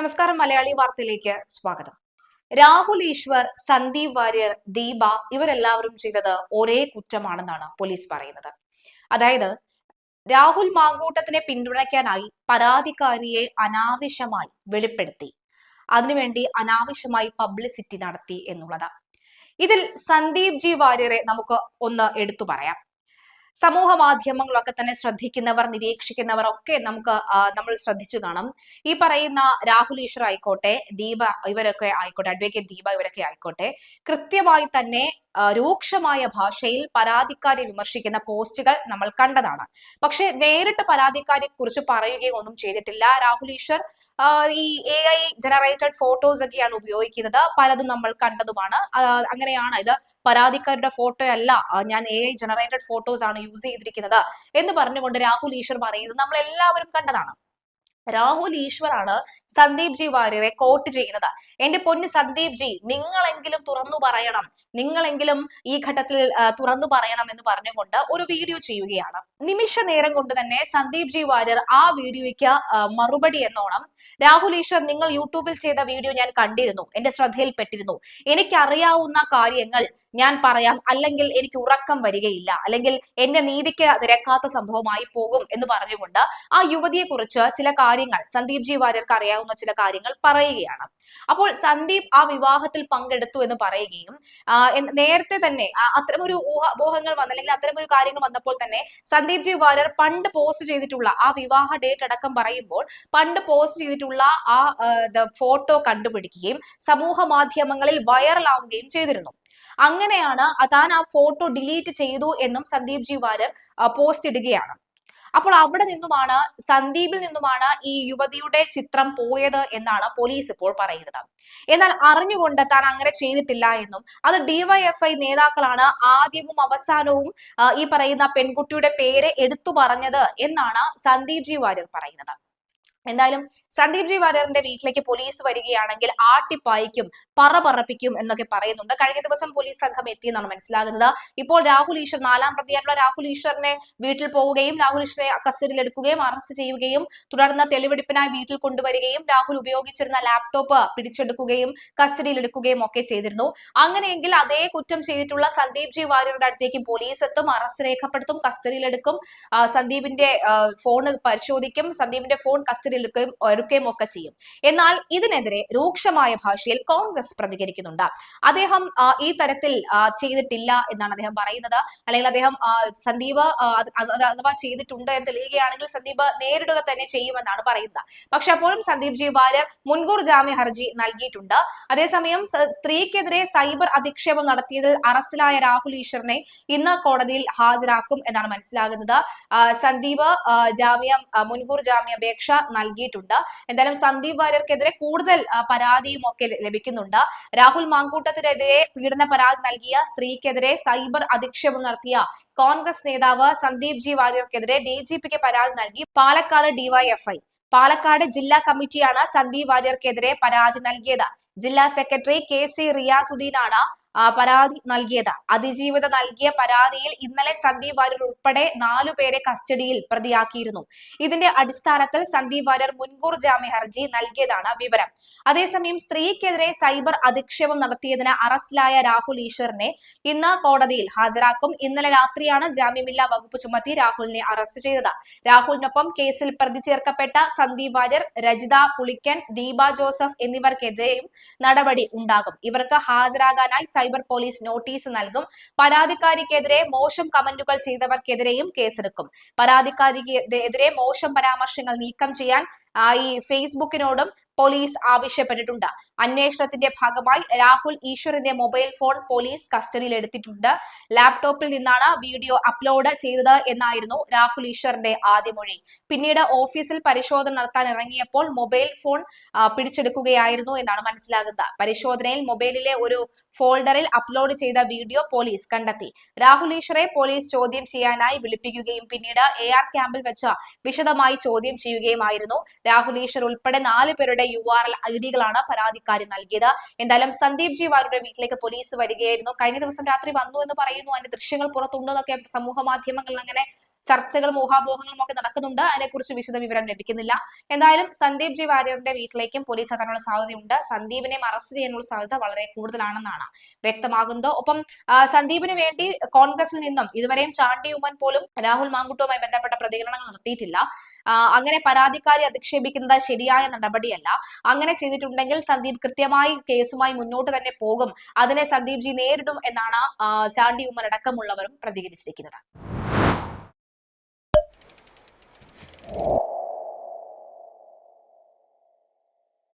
നമസ്കാരം മലയാളി വാർത്തയിലേക്ക് സ്വാഗതം. രാഹുൽ ഈശ്വർ സന്ദീപ് വാര്യർ ദീപ ഇവരെല്ലാവരും ചെയ്തത് ഒരേ കുറ്റമാണെന്നാണ് പോലീസ് പറയുന്നത്. അതായത് രാഹുൽ മാങ്കൂട്ടത്തിനെ പിന്തുണയ്ക്കാനായി പരാതിക്കാരിയെ അനാവശ്യമായി വെളിപ്പെടുത്തി. അതിനുവേണ്ടി അനാവശ്യമായി പബ്ലിസിറ്റി നടത്തി എന്നുള്ളത് ഇതിൽ സന്ദീപ് ജി വാര്യരെ നമുക്ക് ഒന്ന് എടുത്തു പറയാം. സമൂഹ മാധ്യമങ്ങളൊക്കെ തന്നെ ശ്രദ്ധിക്കുന്നവർ നിരീക്ഷിക്കുന്നവർ ഒക്കെ നമുക്ക് നമ്മൾ ശ്രദ്ധിച്ചു കാണും. ഈ പറയുന്ന രാഹുൽ ഈശ്വർ ആയിക്കോട്ടെ ദീപ ഇവരൊക്കെ ആയിക്കോട്ടെ അഡ്വക്കേറ്റ് ദീപ ഇവരൊക്കെ ആയിക്കോട്ടെ കൃത്യമായി തന്നെ രൂക്ഷമായ ഭാഷയിൽ പരാതിക്കാരെ വിമർശിക്കുന്ന പോസ്റ്റുകൾ നമ്മൾ കണ്ടതാണ്. പക്ഷെ നേരിട്ട് പരാതിക്കാരെ കുറിച്ച് പറയുകയോ ഒന്നും ചെയ്തിട്ടില്ല. രാഹുൽ ഈശ്വർ ഈ എ ഐ ജനറേറ്റഡ് ഫോട്ടോസ് ഒക്കെയാണ് ഉപയോഗിക്കുന്നത്. പലതും നമ്മൾ കണ്ടതുമാണ്. അങ്ങനെയാണ് ഇത് പരാതിക്കാരുടെ ഫോട്ടോ അല്ല ഞാൻ എ ഐ ജനറേറ്റഡ് ഫോട്ടോസ് ആണ് യൂസ് ചെയ്തിരിക്കുന്നത് എന്ന് പറഞ്ഞുകൊണ്ട് രാഹുൽ ഈശ്വർ പറയുന്നത് നമ്മൾ എല്ലാവരും കണ്ടതാണ്. രാഹുൽ ഈശ്വറാണ് സന്ദീപ് ജി വാര്യരെ കോട്ട് ചെയ്യുന്നത്. എന്റെ പൊന്ന് സന്ദീപ് ജി നിങ്ങളെങ്കിലും തുറന്നു പറയണം. നിങ്ങളെങ്കിലും ഈ ഘട്ടത്തിൽ തുറന്നു പറയണം എന്ന് പറഞ്ഞുകൊണ്ട് ഒരു വീഡിയോ ചെയ്യുകയാണ്. നിമിഷ നേരം കൊണ്ട് തന്നെ സന്ദീപ് ജി വാര്യർ ആ വീഡിയോയ്ക്ക് മറുപടി എന്നോണം. രാഹുൽ ഈശ്വർ നിങ്ങൾ യൂട്യൂബിൽ ചെയ്ത വീഡിയോ ഞാൻ കണ്ടിരുന്നു. എന്റെ ശ്രദ്ധയിൽപ്പെട്ടിരുന്നു. എനിക്കറിയാവുന്ന കാര്യങ്ങൾ ഞാൻ പറയാം. അല്ലെങ്കിൽ എനിക്ക് ഉറക്കം വരികയില്ല. അല്ലെങ്കിൽ എന്റെ നീതിക്ക് നിരക്കാത്ത സംഭവമായി പോകും എന്ന് പറഞ്ഞുകൊണ്ട് ആ യുവതിയെ കുറിച്ച് ചില കാര്യങ്ങൾ സന്ദീപ് ജി വാര്യർക്ക് അറിയാവുന്ന ചില കാര്യങ്ങൾ പറയുകയാണ്. അപ്പോൾ സന്ദീപ് ആ വിവാഹത്തിൽ പങ്കെടുത്തു എന്ന് പറയുകയും നേരത്തെ തന്നെ അത്തരമൊരു ഊഹബോഹങ്ങൾ വന്ന അല്ലെങ്കിൽ അത്തരമൊരു കാര്യങ്ങൾ വന്നപ്പോൾ തന്നെ സന്ദീപ് ജി വാര്യർ പണ്ട് പോസ്റ്റ് ചെയ്തിട്ടുള്ള ആ വിവാഹ ഡേറ്റ് അടക്കം പറയുമ്പോൾ പണ്ട് പോസ്റ്റ് ചെയ്തിട്ടുള്ള ആ ഫോട്ടോ കണ്ടുപിടിക്കുകയും സമൂഹ മാധ്യമങ്ങളിൽ വൈറലാവുകയും ചെയ്തിരുന്നു. അങ്ങനെയാണ് താൻ ആ ഫോട്ടോ ഡിലീറ്റ് ചെയ്തു എന്നും സന്ദീപ് ജി വാര്യർ പോസ്റ്റ് ഇടുകയാണ്. അപ്പോൾ അവിടെ നിന്നുമാണ് സന്ദീപിൽ നിന്നുമാണ് ഈ യുവതിയുടെ ചിത്രം പോയത് എന്നാണ് പോലീസ് ഇപ്പോൾ പറയുന്നത്. എന്നാൽ അറിഞ്ഞുകൊണ്ട് താൻ അങ്ങനെ ചെയ്തിട്ടില്ല എന്നും അത് ഡിവൈഎഫ്ഐ നേതാക്കളാണ് ആദ്യവും അവസാനവും ഈ പറയുന്ന പെൺകുട്ടിയുടെ പേര് എടുത്തു പറഞ്ഞത് എന്നാണ് സന്ദീപ് ജി വാര്യർ പറയുന്നത്. എന്തായാലും സന്ദീപ് ജി വാര്യറിന്റെ വീട്ടിലേക്ക് പോലീസ് വരികയാണെങ്കിൽ ആട്ടിപ്പായിക്കും പറ പറപ്പിക്കും എന്നൊക്കെ പറയുന്നുണ്ട്. കഴിഞ്ഞ ദിവസം പോലീസ് സംഘം എത്തിയെന്നാണ് മനസ്സിലാകുന്നത്. ഇപ്പോൾ രാഹുൽ ഈശ്വർ നാലാം പ്രതിയായിട്ടുള്ള രാഹുൽ ഈശ്വറിനെ വീട്ടിൽ പോവുകയും രാഹുൽ ഈശ്വറെ കസ്റ്റഡിയിൽ എടുക്കുകയും അറസ്റ്റ് ചെയ്യുകയും തുടർന്ന് തെളിവെടുപ്പിനായി വീട്ടിൽ കൊണ്ടുവരികയും രാഹുൽ ഉപയോഗിച്ചിരുന്ന ലാപ്ടോപ്പ് പിടിച്ചെടുക്കുകയും കസ്റ്റഡിയിൽ എടുക്കുകയും ഒക്കെ ചെയ്തിരുന്നു. അങ്ങനെയെങ്കിൽ അതേ കുറ്റം ചെയ്തിട്ടുള്ള സന്ദീപ് ജി വാര്യറുടെ അടുത്തേക്ക് പോലീസ് എത്തും അറസ്റ്റ് രേഖപ്പെടുത്തും കസ്റ്റഡിയിലെടുക്കും സന്ദീപിന്റെ ഫോൺ പരിശോധിക്കും. സന്ദീപിന്റെ ഫോൺ കസ്റ്റഡിയിൽ എടുക്കുകയും എടുക്കുകയും ഒക്കെ ചെയ്യും. എന്നാൽ ഇതിനെതിരെ രൂക്ഷമായ ഭാഷയിൽ കോൺഗ്രസ് പ്രതികരിക്കുന്നുണ്ട്. അദ്ദേഹം ഈ തരത്തിൽ ചെയ്തിട്ടില്ല എന്നാണ് അദ്ദേഹം പറയുന്നത്. അല്ലെങ്കിൽ അദ്ദേഹം സന്ദീപ് അഥവാ ചെയ്തിട്ടുണ്ട് എന്ന് തെളിയുകയാണെങ്കിൽ സന്ദീപ് നേരിടുക തന്നെ ചെയ്യുമെന്നാണ് പറയുന്നത്. പക്ഷെ അപ്പോഴും സന്ദീപ് ജി വാര്യർ മുൻകൂർ ജാമ്യ ഹർജി നൽകിയിട്ടുണ്ട്. അതേസമയം സ്ത്രീക്കെതിരെ സൈബർ അധിക്ഷേപം നടത്തിയതിൽ അറസ്റ്റിലായ രാഹുൽ ഈശ്വറിനെ ഇന്ന് കോടതിയിൽ ഹാജരാക്കും എന്നാണ് മനസ്സിലാകുന്നത്. സന്ദീപ് ജാമ്യം മുൻകൂർ ജാമ്യാപേക്ഷ നൽകിയിട്ടുണ്ട്. എന്തായാലും സന്ദീപ് വാര്യർക്കെതിരെ കൂടുതൽ പരാതിയും ഒക്കെ ലഭിക്കുന്നുണ്ട്. രാഹുൽ മാങ്കൂട്ടത്തിനെതിരെ പീഡന പരാതി നൽകിയ സ്ത്രീക്കെതിരെ സൈബർ അധിക്ഷേപം നടത്തിയ കോൺഗ്രസ് നേതാവ് സന്ദീപ് ജി വാര്യർക്കെതിരെ ഡി ജി പിക്ക് പരാതി നൽകി. പാലക്കാട് ഡിവൈഎഫ്ഐ പാലക്കാട് ജില്ലാ കമ്മിറ്റിയാണ് സന്ദീപ് വാര്യർക്കെതിരെ പരാതി നൽകിയത്. ജില്ലാ സെക്രട്ടറി കെ സി റിയാസുദ്ദീനാണ് പരാതി നൽകിയത്. അതിജീവിത നൽകിയ പരാതിയിൽ ഇന്നലെ സന്ദീപ് വാര്യർ ഉൾപ്പെടെ നാലു പേരെ കസ്റ്റഡിയിൽ പ്രതിയാക്കിയിരുന്നു. ഇതിന്റെ അടിസ്ഥാനത്തിൽ സന്ദീപ് വാര്യർ മുൻകൂർ ജാമ്യ ഹർജി നൽകിയതാണ് വിവരം. അതേസമയം സ്ത്രീക്കെതിരെ സൈബർ അധിക്ഷേപം നടത്തിയതിന് അറസ്റ്റിലായ രാഹുൽ ഈശ്വറിനെ ഇന്ന് കോടതിയിൽ ഹാജരാക്കും. ഇന്നലെ രാത്രിയാണ് ജാമ്യമില്ലാ വകുപ്പ് ചുമത്തി രാഹുലിനെ അറസ്റ്റ് ചെയ്തത്. രാഹുലിനൊപ്പം കേസിൽ പ്രതി ചേർക്കപ്പെട്ട സന്ദീപ് വാര്യർ രജിത പുളിക്കൻ ദീപ ജോസഫ് എന്നിവർക്കെതിരെയും നടപടി ഉണ്ടാകും. ഇവർക്ക് ഹാജരാകാനായി സൈബർ പോലീസ് നോട്ടീസ് നൽകും. പരാതിക്കാരിക്കെതിരെ മോശം കമന്റുകൾ ചെയ്തവർക്കെതിരെയും കേസെടുക്കും. പരാതിക്കാരിക്കെതിരെ മോശം പരാമർശങ്ങൾ നീക്കം ചെയ്യാൻ ഈ ഫേസ്ബുക്കിനോടും പോലീസ് ആവശ്യപ്പെട്ടിട്ടുണ്ട്. അന്വേഷണത്തിന്റെ ഭാഗമായി രാഹുൽ ഈശ്വറിന്റെ മൊബൈൽ ഫോൺ പോലീസ് കസ്റ്റഡിയിൽ എടുത്തിട്ടുണ്ട്. ലാപ്ടോപ്പിൽ നിന്നാണ് വീഡിയോ അപ്ലോഡ് ചെയ്തത് എന്നായിരുന്നു രാഹുൽ ഈശ്വറിന്റെ ആദ്യ മൊഴി. പിന്നീട് ഓഫീസിൽ പരിശോധന നടത്താൻ ഇറങ്ങിയപ്പോൾ മൊബൈൽ ഫോൺ പിടിച്ചെടുക്കുകയായിരുന്നു എന്നാണ് മനസ്സിലാകുന്നത്. പരിശോധനയിൽ മൊബൈലിലെ ഒരു ഫോൾഡറിൽ അപ്ലോഡ് ചെയ്ത വീഡിയോ പോലീസ് കണ്ടെത്തി. രാഹുൽ ഈശ്വറെ പോലീസ് ചോദ്യം ചെയ്യാനായി വിളിപ്പിക്കുകയും പിന്നീട് എ ആർ ക്യാമ്പിൽ വെച്ച് വിശദമായി ചോദ്യം ചെയ്യുകയുമായിരുന്നു. രാഹുൽ ഈശ്വർ ഉൾപ്പെടെ നാല് പേരുടെ യു ആർ എൽ ഐ ഡികളാണ് പരാതിക്കാരി നൽകിയത്. എന്തായാലും സന്ദീപ് ജി വാരുടെ വീട്ടിലേക്ക് പോലീസ് വരികയായിരുന്നു. കഴിഞ്ഞ ദിവസം രാത്രി വന്നു എന്ന് പറയുന്നു. അതിന്റെ ദൃശ്യങ്ങൾ പുറത്തുണ്ടെന്നൊക്കെ സമൂഹ മാധ്യമങ്ങളിൽ അങ്ങനെ ചർച്ചകളും ഊഹാപോഹങ്ങളും ഒക്കെ നടക്കുന്നുണ്ട്. അതിനെക്കുറിച്ച് വിശദ വിവരം ലഭിക്കുന്നില്ല. എന്തായാലും സന്ദീപ് ജി വാര്യറിന്റെ വീട്ടിലേക്കും പോലീസ് എത്താനുള്ള സാധ്യതയുണ്ട്. സന്ദീപിനെ അറസ്റ്റ് ചെയ്യാനുള്ള സാധ്യത വളരെ കൂടുതലാണെന്നാണ് വ്യക്തമാകുന്നത്. ഒപ്പം സന്ദീപിന് വേണ്ടി കോൺഗ്രസിൽ നിന്നും ഇതുവരെയും ചാണ്ടി ഉമ്മൻ പോലും രാഹുൽ മാങ്കുട്ടുമായി ബന്ധപ്പെട്ട പ്രതികരണങ്ങൾ നടത്തിയിട്ടില്ല. അങ്ങനെ പരാതിക്കാരി അധിക്ഷേപിക്കുന്നത് ശരിയായ നടപടിയല്ല. അങ്ങനെ ചെയ്തിട്ടുണ്ടെങ്കിൽ സന്ദീപ് കൃത്യമായി കേസുമായി മുന്നോട്ട് തന്നെ പോകും. അതിനെ സന്ദീപ് ജി നേരിടും എന്നാണ് ചാണ്ടി ഉമ്മർ അടക്കമുള്ളവരും പ്രതികരിച്ചിരിക്കുന്നത്.